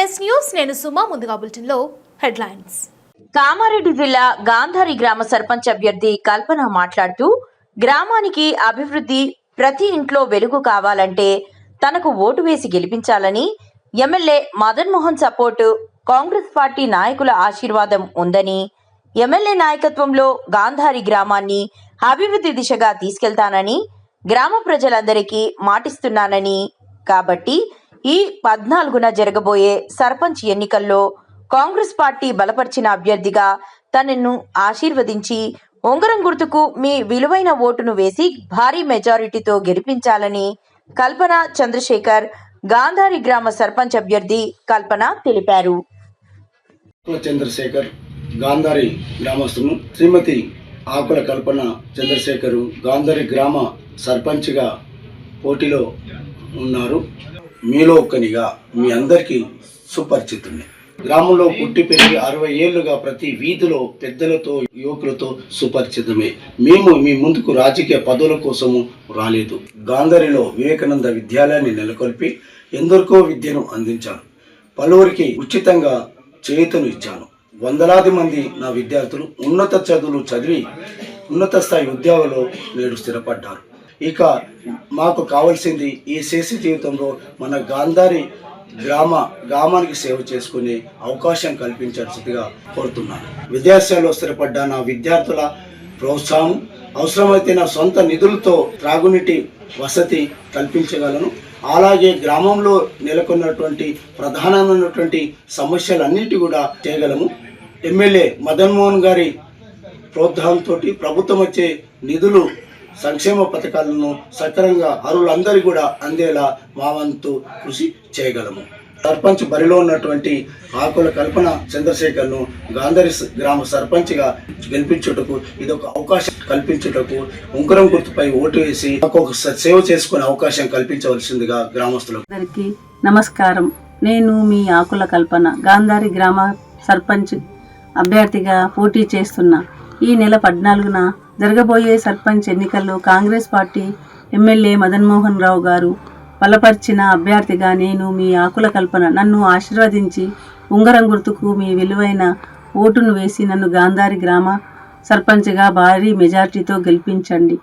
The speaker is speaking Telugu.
ఎన్ఎస్ న్యూస్ నేను సుమా ముందుగా బులెటిన్లో హెడ్లైన్స్. కామారెడ్డి జిల్లా గాంధారి గ్రామ సర్పంచ్ అభ్యర్థి కల్పన మాట్లాడుతూ గ్రామానికి అభివృద్ధి ప్రతి ఇంట్లో వెలుగు కావాలంటే తనకు ఓటు వేసి గెలిపించాలని MLA Madan Mohan support Congress party నాయకుల ఆశీర్వాదం ఉందని ఎమ్మెల్యే నాయకత్వంలో గాంధారి గ్రామాన్ని అభివృద్ధి దిశగా తీసుకెళ్తానని గ్రామ ప్రజలందరికీ మాటిస్తున్నానని. కాబట్టి ఈ పద్నాలుగున జరగబోయే సర్పంచ్ ఎన్నికల్లో కాంగ్రెస్ పార్టీ బలపరిచిన అభ్యర్థిగా తనను ఆశీర్వదించి ఉంగరం గుర్తుకు మీ విలువైన ఓటును వేసి భారీ మెజారిటీతో గెలిపించాలని కల్పన చంద్రశేఖర్ గాంధారి గ్రామ సర్పంచ్ అభ్యర్థి కల్పన తెలిపారు. చంద్రశేఖర్ గాంధారి గ్రామస్తును శ్రీమతి ఆకుల కల్పన చంద్రశేఖరు గాంధారి గ్రామ సర్పంచ్గా పోటీలో ఉన్నారు. మీలో ఒక్కనిగా మీ అందరికీ సుపరిచితుని గ్రామంలో పుట్టి పెరిగి అరవై ఏళ్ళుగా ప్రతి వీధిలో పెద్దలతో యువకులతో సుపరిచితమే. మేము మీ ముందుకు రాజకీయ పదవుల కోసము రాలేదు. గాంధరిలో వివేకానంద విద్యాలయాన్ని నెలకొల్పి ఎందరికో విద్యను అందించాను. పలువురికి ఉచితంగా చేతులు ఇచ్చాను. వందలాది మంది నా విద్యార్థులు ఉన్నత చదువులు చదివి ఉన్నత స్థాయి ఉద్యోగంలో నేడు స్థిరపడ్డారు. ఇక మాకు కావాల్సింది ఈ శేషి జీవితంలో మన గాంధారి గ్రామ గ్రామానికి సేవ చేసుకునే అవకాశం కల్పించాల్సిందిగా కోరుతున్నాను. విద్యాశాలలో స్థిరపడ్డ నా విద్యార్థుల ప్రోత్సాహం అవసరమైతే నా సొంత నిధులతో త్రాగునీటి వసతి కల్పించగలను. అలాగే గ్రామంలో నెలకొన్నటువంటి ప్రధానమైనటువంటి సమస్యలన్నిటి కూడా చేయగలము ఎమ్మెల్యే మదన్మోహన్ గారి ప్రోత్సాహంతో ప్రభుత్వం వచ్చే నిధులు సంక్షేమ పథకాలను సక్రమంగా అరువులందరికీ కూడా అందేలా మా వంతు కృషి చేయగలము. సర్పంచ్ బరిలో ఉన్నటువంటి ఆకుల కల్పన చంద్రశేఖర్ను గాంధారి గ్రామ సర్పంచ్గా గెలిపించుటకు ఇది ఒక అవకాశం కల్పించుటకు ఉంకరం గుర్తుపై ఓటు వేసి ఒక సేవ చేసుకునే అవకాశం కల్పించవలసిందిగా గ్రామస్తులకు. అందరికీ నమస్కారం. నేను మీ ఆకుల కల్పన గాంధారి గ్రామ సర్పంచ్ అభ్యర్థిగా పోటీ చేస్తున్నా ఈ నెల పద్నాలుగున జరగబోయే సర్పంచ్ ఎన్నికల్లో Congress party MLA Madan Mohan Rao గారు బలపరిచిన అభ్యర్థిగా నేను మీ ఆకుల కల్పన నన్ను ఆశీర్వదించి ఉంగరం గుర్తుకు మీ విలువైన ఓటును వేసి నన్ను గాంధారి గ్రామ సర్పంచ్గా భారీ మెజార్టీతో గెలిపించండి.